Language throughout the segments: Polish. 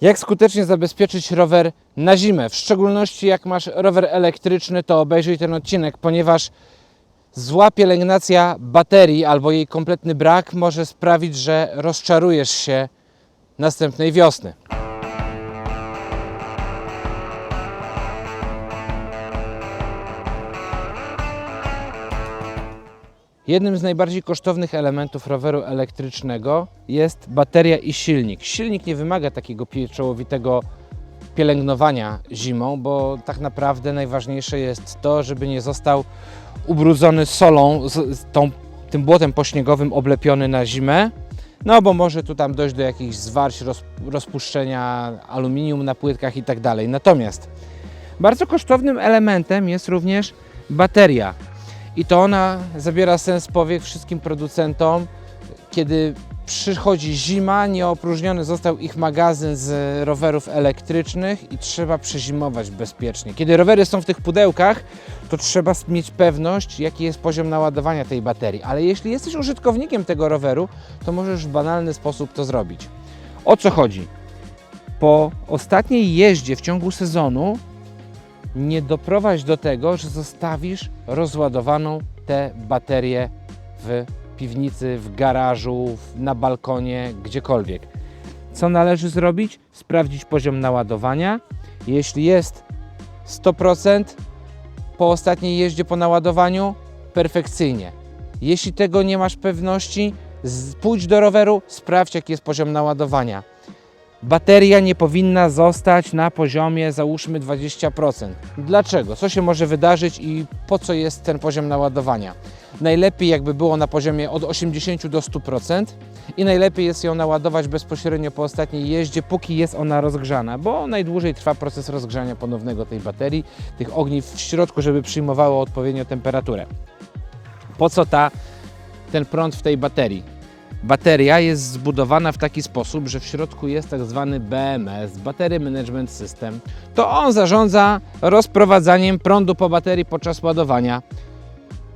Jak skutecznie zabezpieczyć rower na zimę? W szczególności jak masz rower elektryczny, to obejrzyj ten odcinek, ponieważ zła pielęgnacja baterii albo jej kompletny brak może sprawić, że rozczarujesz się następnej wiosny. Jednym z najbardziej kosztownych elementów roweru elektrycznego jest bateria i silnik. Silnik nie wymaga takiego pieczołowitego pielęgnowania zimą, bo tak naprawdę najważniejsze jest to, żeby nie został ubrudzony solą, z, tą, tym błotem pośniegowym oblepiony na zimę. No bo może tu tam dojść do jakichś zwarć, roz, rozpuszczenia aluminium na płytkach i tak dalej. Natomiast bardzo kosztownym elementem jest również bateria. I to ona zabiera sens powiek wszystkim producentom, kiedy przychodzi zima, nieopróżniony został ich magazyn z rowerów elektrycznych i trzeba przezimować bezpiecznie. Kiedy rowery są w tych pudełkach, to trzeba mieć pewność, jaki jest poziom naładowania tej baterii. Ale jeśli jesteś użytkownikiem tego roweru, to możesz w banalny sposób to zrobić. O co chodzi? Po ostatniej jeździe w ciągu sezonu nie doprowadź do tego, że zostawisz rozładowaną tę baterię w piwnicy, w garażu, na balkonie, gdziekolwiek. Co należy zrobić? Sprawdzić poziom naładowania. Jeśli jest 100% po ostatniej jeździe po naładowaniu, perfekcyjnie. Jeśli tego nie masz pewności, pójdź do roweru, sprawdź jaki jest poziom naładowania. Bateria nie powinna zostać na poziomie załóżmy 20%. Dlaczego? Co się może wydarzyć i po co jest ten poziom naładowania? Najlepiej jakby było na poziomie od 80 do 100% i najlepiej jest ją naładować bezpośrednio po ostatniej jeździe, póki jest ona rozgrzana, bo najdłużej trwa proces rozgrzania ponownego tej baterii, tych ogniw w środku, żeby przyjmowało odpowiednio temperaturę. Po co ta, ten prąd w tej baterii? Bateria jest zbudowana w taki sposób, że w środku jest tak zwany BMS, Battery Management System. To on zarządza rozprowadzaniem prądu po baterii podczas ładowania.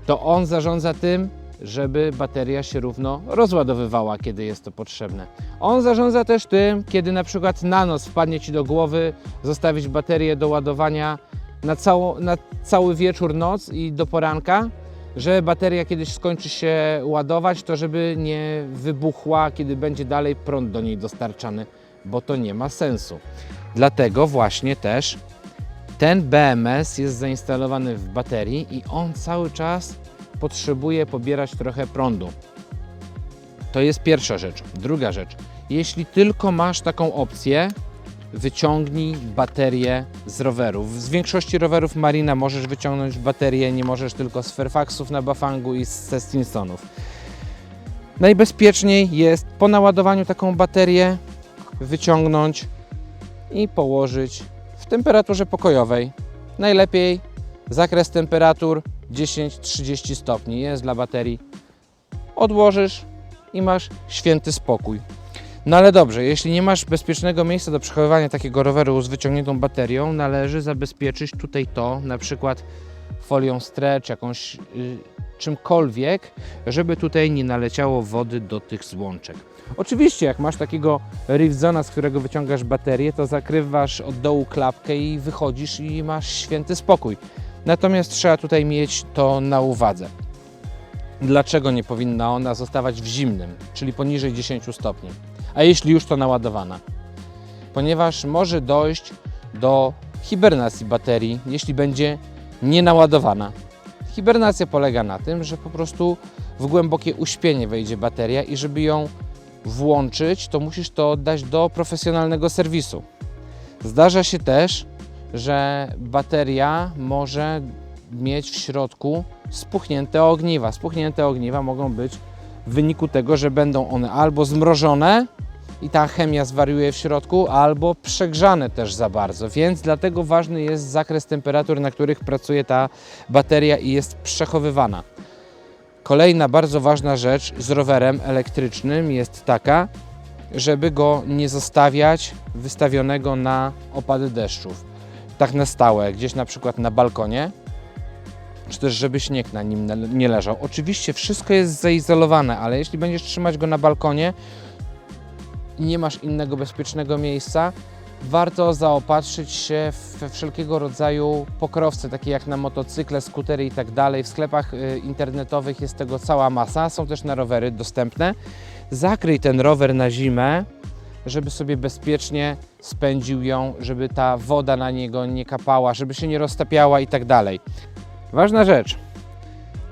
To on zarządza tym, żeby bateria się równo rozładowywała, kiedy jest to potrzebne. On zarządza też tym, kiedy na przykład na noc wpadnie Ci do głowy zostawić baterię do ładowania na, cało, na cały wieczór, noc i do poranka, że bateria kiedyś skończy się ładować, to żeby nie wybuchła, kiedy będzie dalej prąd do niej dostarczany, bo to nie ma sensu. Dlatego właśnie też ten BMS jest zainstalowany w baterii i on cały czas potrzebuje pobierać trochę prądu. To jest pierwsza rzecz. Druga rzecz. Jeśli tylko masz taką opcję, wyciągnij baterię z rowerów. Z większości rowerów Marina możesz wyciągnąć baterię, nie możesz tylko z Fairfaxów na Bafangu i ze Stinsonów. Najbezpieczniej jest po naładowaniu taką baterię wyciągnąć i położyć w temperaturze pokojowej. Najlepiej zakres temperatur 10-30 stopni jest dla baterii. Odłożysz i masz święty spokój. No ale dobrze, jeśli nie masz bezpiecznego miejsca do przechowywania takiego roweru z wyciągniętą baterią, należy zabezpieczyć tutaj to, na przykład folią stretch, jakąś y, czymkolwiek, żeby tutaj nie naleciało wody do tych złączek. Oczywiście, jak masz takiego Rivzona, z którego wyciągasz baterię, to zakrywasz od dołu klapkę i wychodzisz i masz święty spokój. Natomiast trzeba tutaj mieć to na uwadze. Dlaczego nie powinna ona zostawać w zimnym, czyli poniżej 10 stopni? A jeśli już to naładowana? Ponieważ może dojść do hibernacji baterii, jeśli będzie nienaładowana. Hibernacja polega na tym, że po prostu w głębokie uśpienie wejdzie bateria i żeby ją włączyć, to musisz to oddać do profesjonalnego serwisu. Zdarza się też, że bateria może mieć w środku spuchnięte ogniwa. Spuchnięte ogniwa mogą być w wyniku tego, że będą one albo zmrożone i ta chemia zwariuje w środku, albo przegrzane też za bardzo. Więc dlatego ważny jest zakres temperatur, na których pracuje ta bateria i jest przechowywana. Kolejna bardzo ważna rzecz z rowerem elektrycznym jest taka, żeby go nie zostawiać wystawionego na opady deszczów. Tak na stałe, gdzieś na przykład na balkonie, czy też żeby śnieg na nim nie leżał. Oczywiście wszystko jest zaizolowane, ale jeśli będziesz trzymać go na balkonie i nie masz innego bezpiecznego miejsca, warto zaopatrzyć się we wszelkiego rodzaju pokrowce, takie jak na motocykle, skutery i tak. W sklepach y, internetowych jest tego cała masa, są też na rowery dostępne. Zakryj ten rower na zimę, żeby sobie bezpiecznie spędził ją, żeby ta woda na niego nie kapała, żeby się nie roztapiała i tak. Ważna rzecz.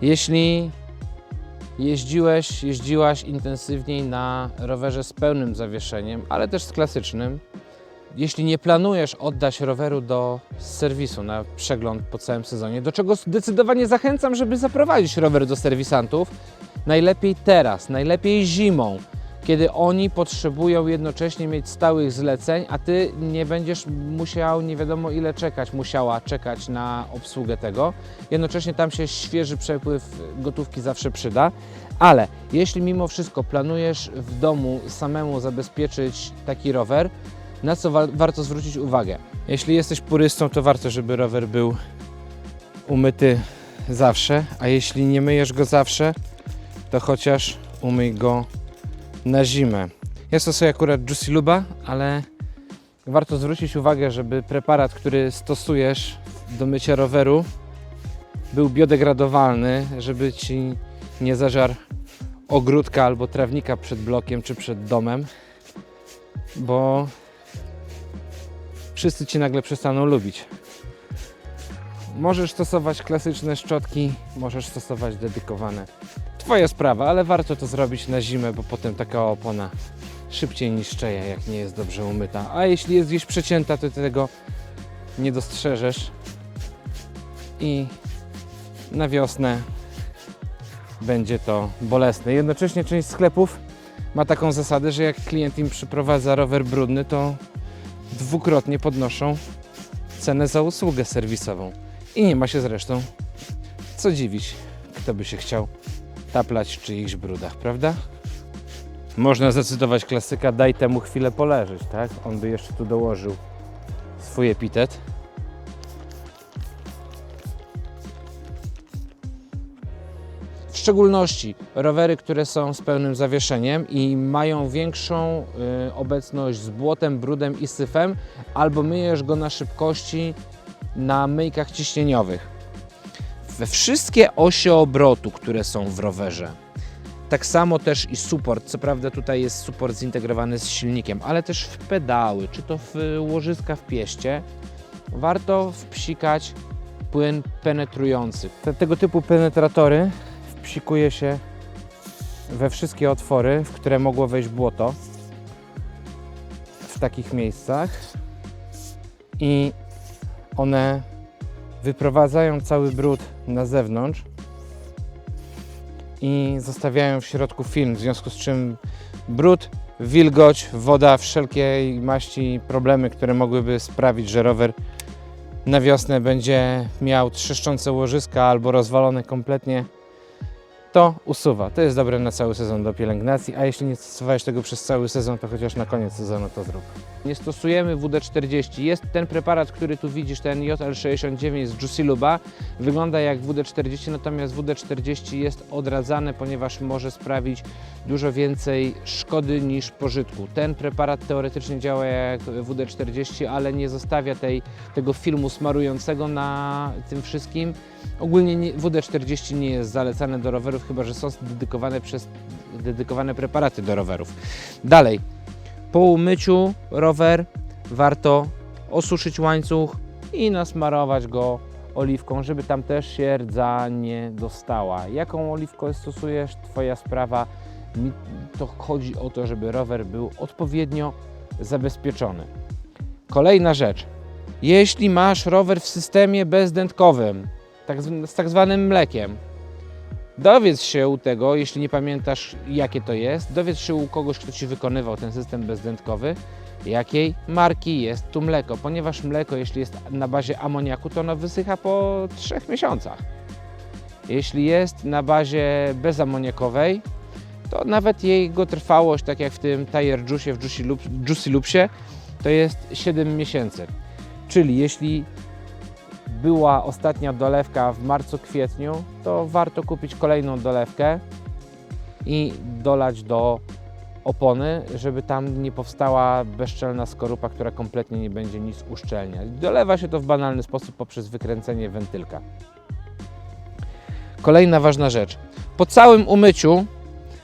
Jeśli jeździłeś, jeździłaś intensywniej na rowerze z pełnym zawieszeniem, ale też z klasycznym, jeśli nie planujesz oddać roweru do serwisu na przegląd po całym sezonie, do czego zdecydowanie zachęcam, żeby zaprowadzić rower do serwisantów, najlepiej teraz, najlepiej zimą, kiedy oni potrzebują jednocześnie mieć stałych zleceń, a ty nie będziesz musiał nie wiadomo ile czekać, musiała czekać na obsługę tego. Jednocześnie tam się świeży przepływ gotówki zawsze przyda. Ale jeśli mimo wszystko planujesz w domu samemu zabezpieczyć taki rower, na co wa- warto zwrócić uwagę? Jeśli jesteś purystą, to warto, żeby rower był umyty zawsze, a jeśli nie myjesz go zawsze, to chociaż umyj go na zimę. Ja stosuję akurat Juicy Luba, ale warto zwrócić uwagę, żeby preparat, który stosujesz do mycia roweru był biodegradowalny, żeby Ci nie zażarł ogródka albo trawnika przed blokiem czy przed domem, bo wszyscy Cię nagle przestaną lubić. Możesz stosować klasyczne szczotki, możesz stosować dedykowane. Twoja sprawa, ale warto to zrobić na zimę, bo potem taka opona szybciej niszczeje, jak nie jest dobrze umyta. A jeśli jest gdzieś przecięta, to tego nie dostrzeżesz. I na wiosnę będzie to bolesne. Jednocześnie część sklepów ma taką zasadę, że jak klient im przyprowadza rower brudny, to dwukrotnie podnoszą cenę za usługę serwisową. I nie ma się zresztą co dziwić, kto by się chciał taplać w czyichś brudach, prawda? Można zacytować klasyka, daj temu chwilę poleżeć, tak? On by jeszcze tu dołożył swój epitet. W szczególności rowery, które są z pełnym zawieszeniem i mają większą y, obecność z błotem, brudem i syfem, albo myjesz go na szybkości na myjkach ciśnieniowych. We wszystkie osie obrotu, które są w rowerze, tak samo też i suport. Co prawda tutaj jest suport zintegrowany z silnikiem, ale też w pedały, czy to w łożyska w pieście, warto wpsikać płyn penetrujący. Te, tego typu penetratory wpsikuje się we wszystkie otwory, w które mogło wejść błoto. W takich miejscach. I one wyprowadzają cały brud na zewnątrz i zostawiają w środku film, w związku z czym brud, wilgoć, woda, wszelkiej maści problemy, które mogłyby sprawić, że rower na wiosnę będzie miał trzeszczące łożyska albo rozwalone kompletnie, to usuwa. To jest dobre na cały sezon do pielęgnacji, a jeśli nie stosowałeś tego przez cały sezon, to chociaż na koniec sezonu to zrób. Nie stosujemy WD-40. Jest ten preparat, który tu widzisz, ten JL69 z Jusiluba. Wygląda jak WD-40, natomiast WD-40 jest odradzane, ponieważ może sprawić dużo więcej szkody niż pożytku. Ten preparat teoretycznie działa jak WD-40, ale nie zostawia tej, tego filmu smarującego na tym wszystkim. Ogólnie nie, WD-40 nie jest zalecane do rowerów, chyba że są dedykowane, przez, dedykowane preparaty do rowerów. Dalej, po umyciu rower warto osuszyć łańcuch i nasmarować go oliwką, żeby tam też się rdza nie dostała. Jaką oliwkę stosujesz, Twoja sprawa. Mi to chodzi o to, żeby rower był odpowiednio zabezpieczony. Kolejna rzecz. Jeśli masz rower w systemie bezdętkowym, tak, zw- z tak zwanym mlekiem, dowiedz się u tego, jeśli nie pamiętasz jakie to jest, dowiedz się u kogoś, kto Ci wykonywał ten system bezdętkowy, jakiej marki jest tu mleko, ponieważ mleko, jeśli jest na bazie amoniaku, to ono wysycha po 3 miesiącach. Jeśli jest na bazie bezamoniakowej, to nawet jego trwałość, tak jak w tym Tire Juice, w Juicy, Juicy Loopsie, to jest 7 miesięcy. Czyli jeśli była ostatnia dolewka w marcu, kwietniu, to warto kupić kolejną dolewkę i dolać do opony, żeby tam nie powstała bezczelna skorupa, która kompletnie nie będzie nic uszczelniać. Dolewa się to w banalny sposób poprzez wykręcenie wentylka. Kolejna ważna rzecz. Po całym umyciu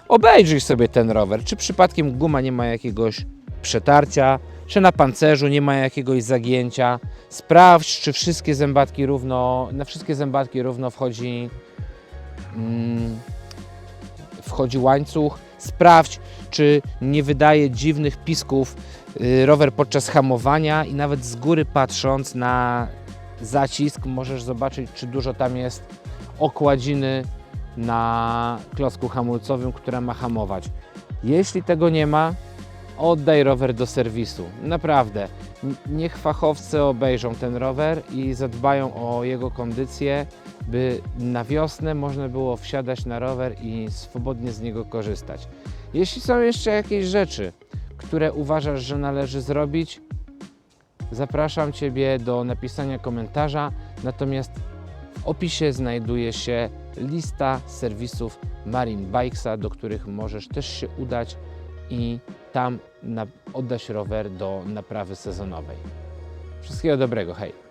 obejrzyj sobie ten rower, czy przypadkiem guma nie ma jakiegoś przetarcia, czy na pancerzu nie ma jakiegoś zagięcia. Sprawdź, czy wszystkie zębatki równo, na wszystkie zębatki równo wchodzi, mm, wchodzi łańcuch. Sprawdź, czy nie wydaje dziwnych pisków y, rower podczas hamowania i nawet z góry patrząc na zacisk możesz zobaczyć, czy dużo tam jest okładziny na klocku hamulcowym, która ma hamować. Jeśli tego nie ma, oddaj rower do serwisu. Naprawdę. Niech fachowcy obejrzą ten rower i zadbają o jego kondycję, by na wiosnę można było wsiadać na rower i swobodnie z niego korzystać. Jeśli są jeszcze jakieś rzeczy, które uważasz, że należy zrobić, zapraszam Ciebie do napisania komentarza. Natomiast w opisie znajduje się lista serwisów Marine Bikesa, do których możesz też się udać i tam oddać rower do naprawy sezonowej. Wszystkiego dobrego, hej!